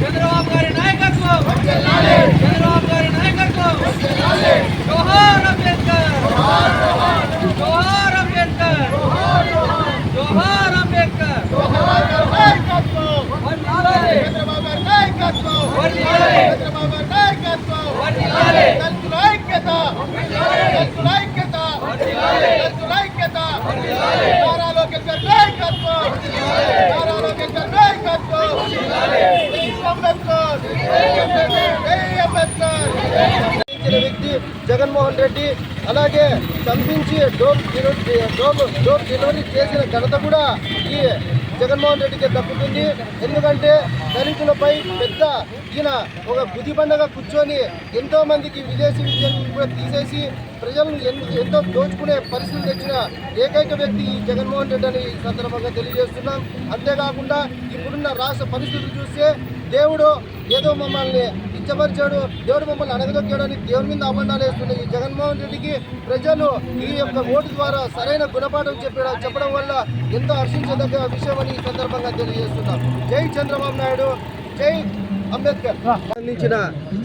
చంద్రబాబు గారి నాయకత్వం చంద్రబాబు గారి నాయకత్వం జోహార్ అంబేద్కర్ జోహార్ అంబేద్కర్ జోహార్ అంబేద్కర్ వర్ధిల్లాలి. వర్ధిల్లాలి. వర్ధిల్లాలి. ఇచ్చిన వ్యక్తి జగన్మోహన్ రెడ్డి అలాగే చంపించి dome delivery dome dome delivery చేసిన ఘనత కూడా ఈ జగన్మోహన్ రెడ్డికి దక్కుతుంది. ఎందుకంటే దళితులపై పెద్ద ఈయన ఒక బుద్ధి పండగ కూర్చొని ఎంతో మందికి విదేశీ విద్యను కూడా తీసేసి ప్రజలను ఎంతో దోచుకునే పరిస్థితి తెచ్చిన ఏకైక వ్యక్తి ఈ జగన్మోహన్ రెడ్డి అని సందర్భంగా తెలియజేస్తున్నాం. అంతేకాకుండా ఇప్పుడున్న రాష్ట్ర పరిస్థితులు చూస్తే దేవుడు ఏదో మమ్మల్ని ఇచ్చపరిచాడు దేవుడు మమ్మల్ని అడగదొక్కాడని దేవుని మీద అబండాలు వేస్తున్న ఈ జగన్మోహన్ రెడ్డికి ప్రజలు ఈ యొక్క ఓటు ద్వారా సరైన గుణపాఠం చెప్పడం చెప్పడం వల్ల ఎంతో హర్షించదగ్గ విషయమని ఈ సందర్భంగా తెలియజేస్తున్నాం. జై చంద్రబాబు నాయుడు జై అంబేద్కర్. సంబంధించిన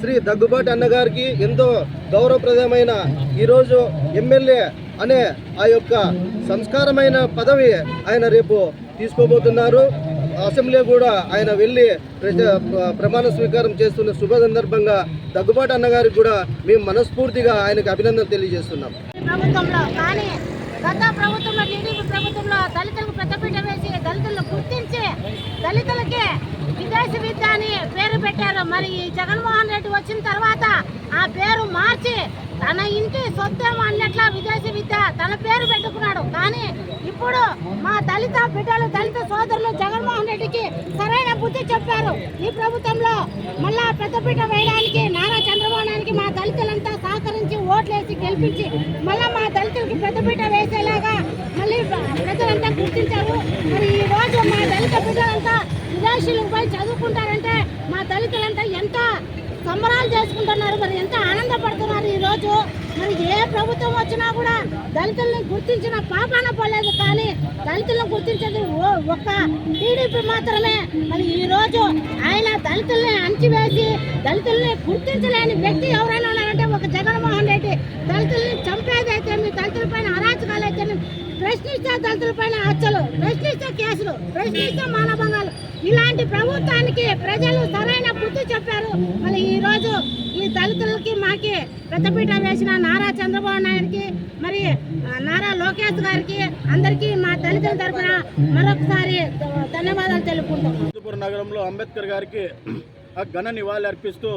శ్రీ దగ్గుబాటి అన్నగారికి ఎంతో గౌరవప్రదమైన ఈరోజు ఎమ్మెల్యే అనే ఆ యొక్క సంస్కారమైన పదవి ఆయన రేపు తీసుకోబోతున్నారు. అసెంబ్లీ కూడా ఆయన వెళ్ళి ప్రమాణ స్వీకారం చేస్తున్న శుభ సందర్భంగా దగ్గుబాటి అన్నగారికి కూడా మేము మనస్ఫూర్తిగా ఆయనకు అభినందన తెలియజేస్తున్నాం. ప్రభుత్వంలో కానీ గత ప్రభుత్వంలో టీడీపీ ప్రభుత్వంలో దళితులకు పెద్దపీట వేసి దళితులను గుర్తించి దళితులకి విదేశీ విద్య అని పేరు పెట్టారు. మరి ఈ జగన్మోహన్ రెడ్డి వచ్చిన తర్వాత ఆ పేరు మార్చి తన ఇంటి సొత్తేమో అన్నట్ల విదేశీ విద్య తన పేరు పెట్టుకున్నాడు. కానీ ఇప్పుడు మా దళిత బిడ్డలు దళిత సోదరులు జగన్మోహన్ రెడ్డికి సరైన బుద్ధి చెప్పారు. ఈ ప్రభుత్వంలో మళ్ళా పెద్దపీట వేయడానికి నారా చంద్రబాబు మా దళితులంతా సహకరించి ఓట్లేసి గెలిపించి మళ్ళా మా దళితులకి పెద్దపీట వేసేలాగా మళ్ళీ ప్రజలంతా గుర్తించారు. మరి దళిత బిడ్డలంతా విదేశీలకు పోయి చదువుకుంటారంటే మా దళితులంతా ఎంత సంబరాలు చేసుకుంటున్నారు మరి ఎంత ఆనందపడుతున్నారు ఈ రోజు మరి ఏ ప్రభుత్వం వచ్చినా కూడా దళితుల్ని గుర్తించిన పాపాన పోలేదు కానీ దళితులను గుర్తించేది ఓ- ఒక్క టీడీపీ మాత్రమే. మరి ఈ రోజు ఆయన దళితుల్ని అణచివేసి దళితుల్ని గుర్తించలేని వ్యక్తి ఎవరైనా ఉన్నారంటే ఒక జగన్మోహన్ రెడ్డి. దళితుల్ని చంపేదైతే మీ దళితుల పైన అరాచకాలు అయితే ప్రశ్నిస్తే దళితుల పైన హత్యలు ప్రశ్నిస్తే కేసులు ప్రశ్నిస్తే మానభంగాలు. ఇలాంటి ప్రభుత్వానికి ప్రజలు సరైన బుద్ధి చెప్పారు. మరి ఈరోజు ఈ దళితులకి మాకి పెద్దపీట వేసిన నారా చంద్రబాబు నాయుడికి మరి ఆ, నారా లోకేష్ గారికి అందరికీ మా దళితుల తరఫున మరొకసారి ధన్యవాదాలు తెలుపుకుంటాం నగరంలో అంబేద్కర్ గారికి ఘన నివాళి అర్పిస్తూ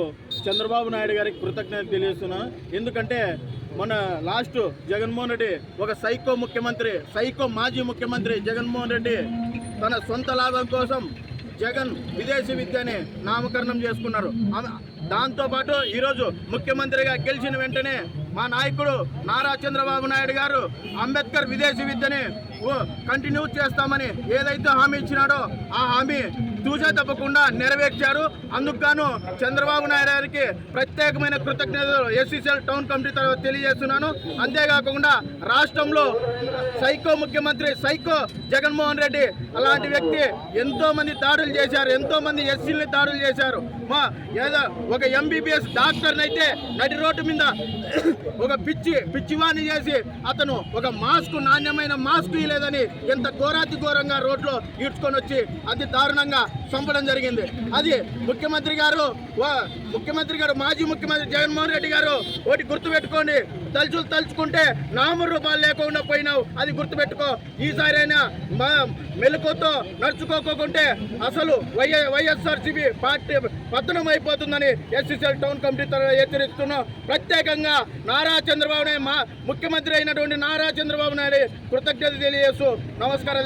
చంద్రబాబు నాయుడు గారికి కృతజ్ఞత తెలియజేస్తున్నాను. ఎందుకంటే మన లాస్ట్ జగన్మోహన్ రెడ్డి ఒక సైకో ముఖ్యమంత్రి సైకో మాజీ ముఖ్యమంత్రి జగన్మోహన్ రెడ్డి తన సొంత లాభం కోసం జగన్ విదేశీ విద్యని నామకరణం చేసుకున్నారు. దాంతోపాటు ఈరోజు ముఖ్యమంత్రిగా గెలిచిన వెంటనే మా నాయకుడు నారా చంద్రబాబు నాయుడు గారు అంబేద్కర్ విదేశీ విద్యని కంటిన్యూ చేస్తామని ఏదైతే హామీ ఇచ్చినాడో ఆ హామీ తూచా తప్పకుండా నెరవేర్చారు. అందుకు గాను చంద్రబాబు నాయుడు గారికి ప్రత్యేకమైన కృతజ్ఞతలు ఎస్సీసీఎల్ టౌన్ కమిటీ తర్వాత తెలియజేస్తున్నాను. అంతేకాకుండా రాష్ట్రంలో సైకో ముఖ్యమంత్రి సైకో జగన్మోహన్ రెడ్డి అలాంటి వ్యక్తి ఎంతో మంది దాడులు చేశారు ఎంతో మంది ఎస్సీలని దాడులు చేశారు. మా ఏదో ఒక ఎంబీబీఎస్ డాక్టర్ని అయితే నడి రోడ్డు మీద ఒక పిచ్చి పిచ్చివాణి చేసి అతను ఒక మాస్క్ నాణ్యమైన మాస్క్ లేదని ఎంత ఘోరాతి ఘోరంగా రోడ్లో ఈడ్చుకొని వచ్చి అతి దారుణంగా చంపడం జరిగింది. అది ముఖ్యమంత్రి గారు వా- ముఖ్యమంత్రి గారు మాజీ ముఖ్యమంత్రి జగన్మోహన్ రెడ్డి గారు ఒకటి గుర్తుపెట్టుకోండి. తలుచులు తలుచుకుంటే నామూరు రూపాయలు లేకుండా పోయినావు. అది గుర్తుపెట్టుకో. ఈసారైనా మా మెలకుతో నడుచుకోకుంటే అసలు వైఎ వైఎస్ఆర్సీపీ పార్టీ పతనం అయిపోతుందని ఎస్సీసీఎల్ టౌన్ కమిటీ హెచ్చరిస్తున్నాం. ప్రత్యేకంగా నారా చంద్రబాబు నాయుడు మా ముఖ్యమంత్రి అయినటువంటి నారా చంద్రబాబు నాయుడు కృతజ్ఞత తెలియజేస్తూ నమస్కారం